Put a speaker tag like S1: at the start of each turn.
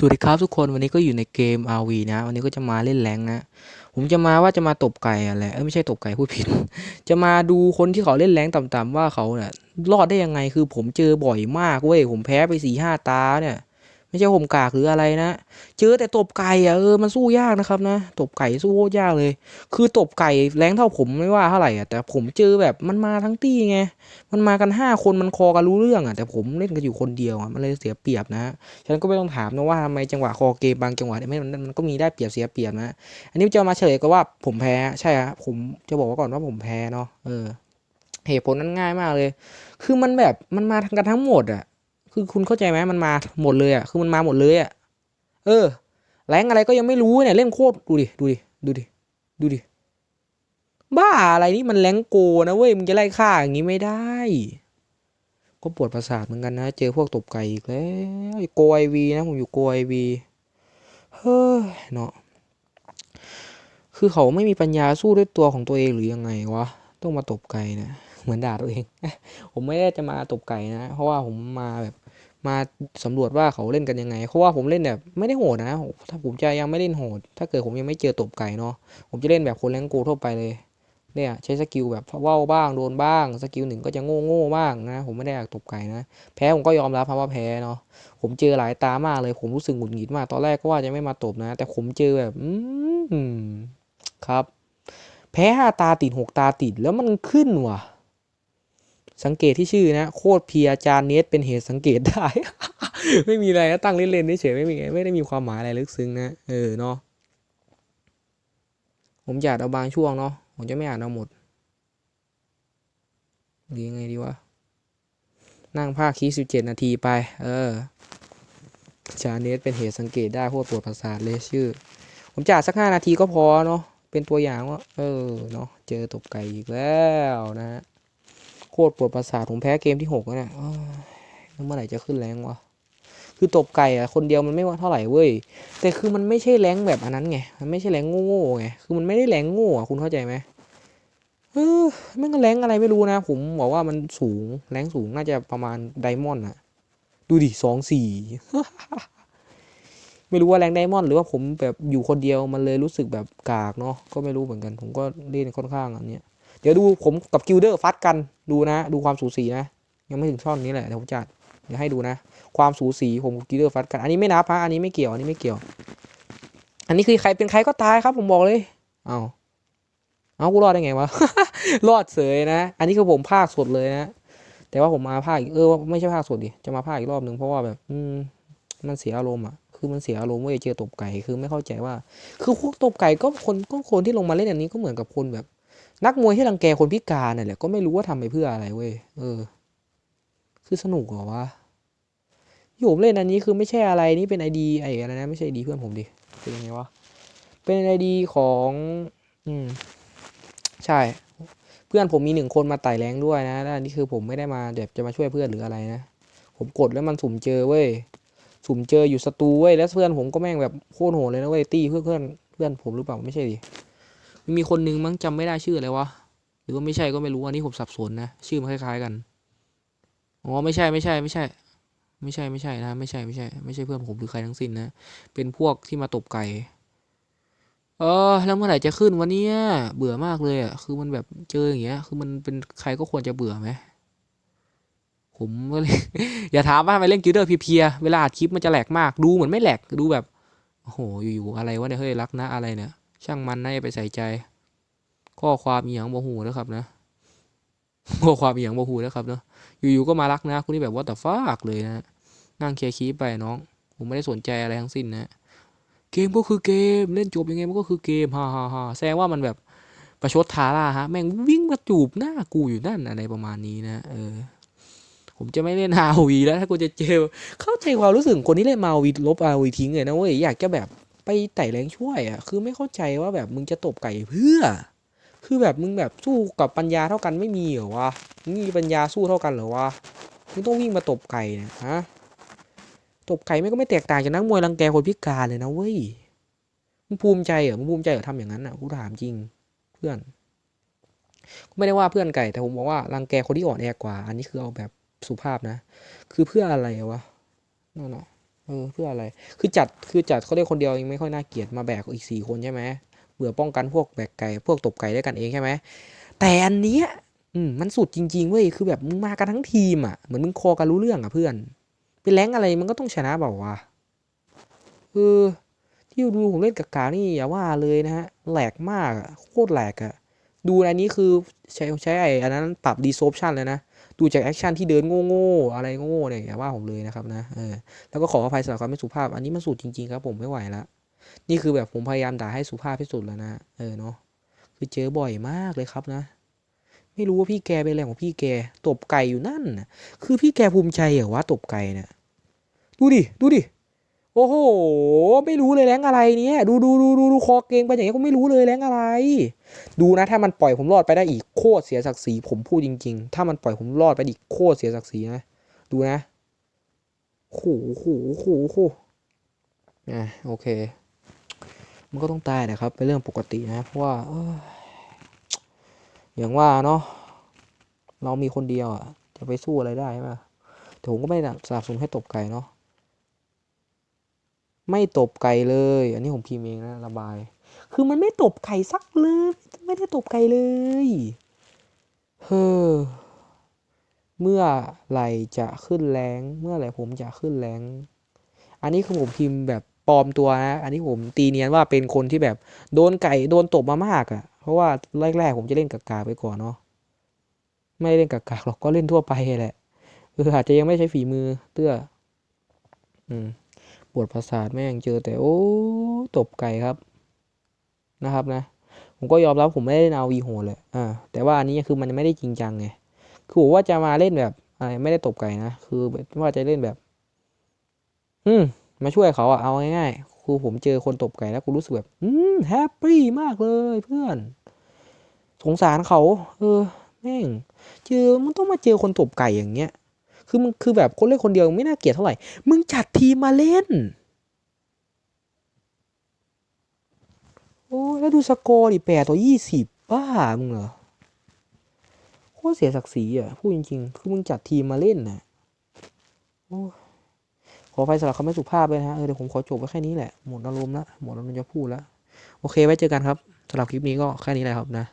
S1: สวัสดีครับทุกคนวันนี้ก็อยู่ในเกม RV นะ วันนี้ก็จะมาเล่นแรงนะ ผมจะมาว่าจะมาตบไก่อะไรเออไม่ใช่ตบไก่พูดผิด จะมาดูคนที่เขาเล่นแรงต่ำๆว่าเขาเนี่ยรอดได้ยังไงคือผมเจอบ่อยมากเว้ยผมแพ้ไปสี่ห้าตาเนี่ย ไม่ใช่ผมกากหรืออะไรนะเจอแต่ตบไก่อะเออมันสู้ยากนะครับนะตบไก่สู้โคตรยากเลย คือตบไก่แรงเท่าผมไม่ว่าเท่าไหร่อะแต่ผมเจอแบบมันมาทั้งตี้ไงมันมากันห้าคนมันคอกันรู้เรื่องอะแต่ผมเล่นกันอยู่คนเดียวอะมันเลยเสียเปรียบนะฉะนั้นก็ไม่ต้องถามนะว่าทำไมจังหวะคอเกมบางจังหวะเนี่ยไม่มันมันก็มีได้เปรียบเสียเปรียบนะอันนี้จะมาเฉลยก็ว่าผมแพ้ใช่ฮะผมจะบอกไว้ก่อนว่าผมแพ้เนาะเออเหตุผลนั้นง่ายมากเลย คือมันแบบมันมาทั้งกันทั้งหมดอะ คือคุณเข้าใจไหมมันมาหมดเลยอะคือมันมาหมดเลยอะเออแรงอะไรก็ยังไม่รู้เนี่ยเล่นโคตรดูดิดูดิดูดิดูดิบ้าอะไรนี่มันแรงโกนะเว้ยมึงจะไล่ฆ่าอย่างนี้ไม่ได้ ก็ปวดประสาทเหมือนกันนะ เจอพวกตบไก่อีกแล้วโกไอวีนะผมอยู่โกไอวีเฮ้ยเนาะคือเขาไม่มีปัญญาสู้ด้วยตัวของตัวเองหรือยังไงวะต้องมาตบไก่นะเหมือนด่าตัวเอง ผมไม่ได้จะมาตบไก่นะ เพราะว่าผมมาแบบ มาสำรวจว่าเขาเล่นกันยังไง เพราะว่าผมเล่นแบบไม่ได้โหดนะ ถ้าผมจะยังไม่เล่นโหด ถ้าเกิดผมยังไม่เจอตบไก่เนาะ ผมจะเล่นแบบคนแรงโกทั่วไปเลย เนี่ยใช้สกิลแบบว่าวบ้างโดนบ้าง สกิลหนึ่งก็จะโง่โง่บ้างนะ ผมไม่ได้อยากตบไก่นะ แพ้ผมก็ยอมรับครับว่าแพ้เนาะ ผมเจอหลายตามากเลย ผมรู้สึกหงุดหงิดมาก ตอนแรกก็ว่าจะไม่มาตบนะ แต่ผมเจอแบบ อืมครับ แพ้ห้าตาติดหกตาติดแล้วมันขึ้นว่ะ สังเกตที่ชื่อนะ โคตรเพียจานเนสเป็นเหตุสังเกตได้ ไม่มีอะไรนะตั้งเล่นๆเฉยไม่มีไม่ได้มีความหมายอะไรลึกซึ้งนะเออเนาะผมจะอ่านเอาบางช่วงเนาะผมจะไม่อ่านเอาหมดหรือยังไงดีวะนั่งภาคคีสิบเจ็ดนาทีไป เออจาเนสเป็นเหตุสังเกตได้โคตรปวดประสาทเลยชื่อ ผมจะอ่าสักห้านาทีก็พอเนาะ เป็นตัวอย่างว่า เออ เนาะ เจอตบไก่อีกแล้วนะฮะ ตรปวดประสาทผมแพ้เกมที่หกแล้วเนี่ยเอ้ยแล้วเมื่อไหร่จะขึ้นแรงวะคือตบไก่อะคนเดียวมันไม่ว่าเท่าไหร่เว้ยแต่คือมันไม่ใช่แรงแบบอันนั้นไงมันไม่ใช่แรงโง่ๆไงคือมันไม่ได้แรงโง่อะคุณเข้าใจไหมเออแม่งก็แรงอะไรไม่รู้นะ ผมบอกว่ามันสูงแรงสูงน่าจะประมาณไดมอนด์อะดูดิสองสี่ไม่รู้ว่าแรงไดมอนด์หรือว่าผมแบบอยู่คนเดียวมันเลยรู้สึกแบบกากเนาะก็ไม่รู้เหมือนกัน ผมก็เล่นค่อนข้างอันเนี้ย เดี๋ยวดูผมกับกิลเดอร์ฟัดกันดูนะ ดูความสูสีนะ ยังไม่ถึงช่อนนี้แหละเดี๋ยวผมจัดเดี๋ยวให้ดูนะ ความสูสีผมกับกิลเดอร์ฟัดกันอันนี้ไม่นับฮะอันนี้ไม่เกี่ยวอันนี้ไม่เกี่ยว อันนี้คือใครเป็นใครก็ตายครับ ผมบอกเลยเอาเอากูรอดได้ไงวะรอดเสยนะ อันนี้คือผมภาคสดเลยนะแต่ว่าผมมาภาคอีเออไม่ใช่ภาคสดดิจะมาภาคอีกรอบหนึ่งเพราะว่าแบบ อืมมันเสียอารมณ์อะคือมันเสียอารมณ์เว้ยเจอตบไก่คือไม่เข้าใจว่า คือพวกตบไก่ก็คนก็คนที่ลงมาเล่นอันนี้ก็เหมือนกับคนแบบ นักมวยที่รังแกคนพิการน่ะแหละก็ไม่รู้ว่าทำไปเพื่ออะไรเว้ยเออ คือสนุกเหรอวะที่ผมเล่นอันนี้คือไม่ใช่อะไรนี่เป็นไอดีไออะไรนะไม่ใช่ไอดีเพื่อนผมดิเป็นยังไงวะเป็นไอดีของ อืม ใช่ เพื่อนผมมีหนึ่งคนมาไต่แรงด้วยนะแล้วอันนี้คือผมไม่ได้มาแบบจะมาช่วยเพื่อนหรืออะไรนะผมกดแล้วมันสุ่มเจอเว้ยสุ่มเจออยู่สตูเว้ยแล้วเพื่อนผมก็แม่งแบบโคตรโหดเลยนะเว้ยตีเพื่อนเพื่อนเพื่อนผมหรือเปล่าไม่ใช่ดิ มีคนนึงมั้งจำไม่ได้ชื่ออะไรวะ หรือว่าไม่ใช่ก็ไม่รู้อันนี้ผมสับสนนะ ชื่อมันคล้ายๆกัน อ๋อไม่ใช่ไม่ใช่ไม่ใช่ ไม่ใช่ไม่ใช่นะ ไม่ใช่ไม่ใช่ ไม่ใช่เพื่อนผมหรือใครทั้งสิ้นนะ เป็นพวกที่มาตบไก่ เออ แล้วเมื่อไหร่จะขึ้นวันนี้เบื่อมากเลยอะ คือมันแบบเจออย่างเงี้ย คือมันเป็นใครก็ควรจะเบื่อไหมผมก็เลยอย่าถามว่าไมเล่นกิลเดอร์เพียเวลาอัดคลิปมันจะแหลกมาก ดูเหมือนไม่แหลก ดูแบบ โอ้โห อยู่ๆอะไรวะเนี่ย เฮ้ยรักนะอะไรเนี่ย ช่างมันนะอย่าไปใส่ใจ ข้อความอหย่างโมโหนะครับนะข้อความอหย่างโมโหนะครับเนาะอยู่ๆก็มารักนะคุณนี่แบบว่าแต่ฟากเลยนะนั่งเคลียร์คลิปไปน้อง ผมไม่ได้สนใจอะไรทั้งสิ้นนะเกมก็คือเกมเล่นจบยังไงมันก็คือเกมฮ่าฮ่าฮ่าแสดงว่ามันแบบประชดทาร่าฮะแม่งวิ่งมาจูบหน้ากูอยู่นั่นอะไรประมาณนี้นะเออผมจะไม่เล่น RV แล้วถ้ากูจะเจอเข้าใจความรู้สึกคนที่เล่นมาวีลบ RV ทิ้งเลยนะเว้ยอยากจะแบบ ไปไต่แรงช่วยอะคือไม่เข้าใจว่าแบบมึงจะตบไก่เพื่อ คือแบบมึงแบบสู้กับปัญญาเท่ากันไม่มีเหรอวะมึงมีปัญญาสู้เท่ากันเหรอวะมึงต้องวิ่งมาตบไก่เนี่ยฮะตบไก่ไม่ก็ไม่แตกต่างจากนักมวยรังแกคนพิการเลยนะเว้ยมึงภูมิใจเหรอมึงภูมิใจเหรอทำอย่างนั้นอะกูถามจริงเพื่อนไม่ได้ว่าเพื่อนไก่แต่ผมบอกว่ารังแกคนที่อ่อนแอกว่า อันนี้คือเอาแบบสุภาพนะ คือเพื่ออะไรวะนั่นเนาะ เออเพื่ออะไร คือจัดคือจัดเขาได้คนเดียวยังไม่ค่อยน่าเกลียดมาแบกอีกสี่คนใช่ไหมเบื่อป้องกันพวกแบกไก่พวกตบไก่ด้วยกันเองใช่ไหมแต่อันเนี้ยอืมมันสุดจริงๆเว้ยคือแบบมึงมากันทั้งทีมอะเหมือนมึงคอกันรู้เรื่องอะเพื่อนเป็นแรงอะไรมันก็ต้องชนะเปล่าวะเออที่ดูผมเล่นกับกานี่อย่าว่าเลยนะฮะแหลกมากโคตรแหลกอะดูอันนี้คือใช้ใช้ไอ้อันนั้นปรับ disruption เลยนะ ดูจากแอคชั่นที่เดินโง่ๆอะไรโง่ๆเนี่ยอย่าว่าผมเลยนะครับนะเออแล้วก็ขออภัยสำหรับความไม่สุภาพ อันนี้มันสุดจริงๆครับผมไม่ไหวละนี่คือแบบผมพยายามด่าให้สุภาพที่สุดแล้วนะเออเนาะคือเจอบ่อยมากเลยครับนะ ไม่รู้ว่าพี่แกเป็นอะไรของพี่แกตบไก่อยู่นั่นนะคือพี่แกภูมิใจเหรอว่าตบไก่เนี่ยดูดิดูดิ โอ้โห ไม่รู้เลยแรงอะไรเนี่ย ดูดูดูดูดูคอเกงไปอย่างเงี้ยก็ไม่รู้เลยแรงอะไร ดูนะถ้ามันปล่อยผมรอดไปได้อีกโคตรเสียศักดิ์ศรีผมพูดจริง ๆ ถ้ามันปล่อยผมรอดไปอีกโคตรเสียศักดิ์ศรีนะ ดูนะโอ้โหโอ้โหโอ้โหโอ้โหอะโอเค มันก็ต้องตายนะครับ เป็นเรื่องปกตินะเพราะว่าอย่างว่าเนาะเรามีคนเดียวอะจะไปสู้อะไรได้ไหมแต่ผมก็ไม่สนับสนุนให้ตบไก่เนาะ ไม่ตบไก่เลย อันนี้ผมพิมพ์เองนะระบาย คือมันไม่ตบไก่สักเลยไม่ได้ตบไก่เลยเฮ้อเมื่อไหรจะขึ้นแรงเมื่อไหรผมจะขึ้นแรงอันนี้คือผมพิมพ์แบบปลอมตัวนะอันนี้ผมตีเนียนว่าเป็นคนที่แบบโดนไก่โดนตบมามากอะ่ะ เพราะว่าแรกๆผมจะเล่นกากาไปก่อนเนาะไม่เล่นกากาหรอกก็เล่นทั่วไปแหละเอออาจจะยังไม่ใช้ฝีมือเตื้อ อืม ปวดประสาทแม่งเจอแต่โอ้ตบไก่ครับนะครับนะ ผมก็ยอมรับผมไม่ได้เล่นเอาวีโหเลยอ่าแต่ว่าอันนี้คือมันไม่ได้จริงจังไงคือผมว่าจะมาเล่นแบบอะไรไม่ได้ตบไก่นะคือว่าจะเล่นแบบ อืมมาช่วยเขาอะเอาง่ายๆคือผมเจอคนตบไก่แล้วกูรู้สึกแบบ อืมแฮปปี้มากเลยเพื่อน สงสารเขา เออแม่งเจอมึงต้องมาเจอคนตบไก่อย่างเงี้ย คือมึงคือแบบคนเล่นคนเดียวไม่น่าเกลียดเท่าไหร่ มึงจัดทีมมาเล่น โอ้แล้วดูสกอร์ดิแปดต่อยี่สิบบ้ามึงเหรอโคตรเสียศักดิ์ศรีอะพูดจริง ๆ คือมึงจัดทีมมาเล่นนะโอ้ขออภัยสำหรับคำไม่สุภาพเลยนะฮะเออเดี๋ยวผมขอจบไว้แค่นี้แหละหมดอารมณ์ละหมดอารมณ์จะพูดละโอเคไว้เจอกันครับสำหรับคลิปนี้ก็แค่นี้แหละครับนะ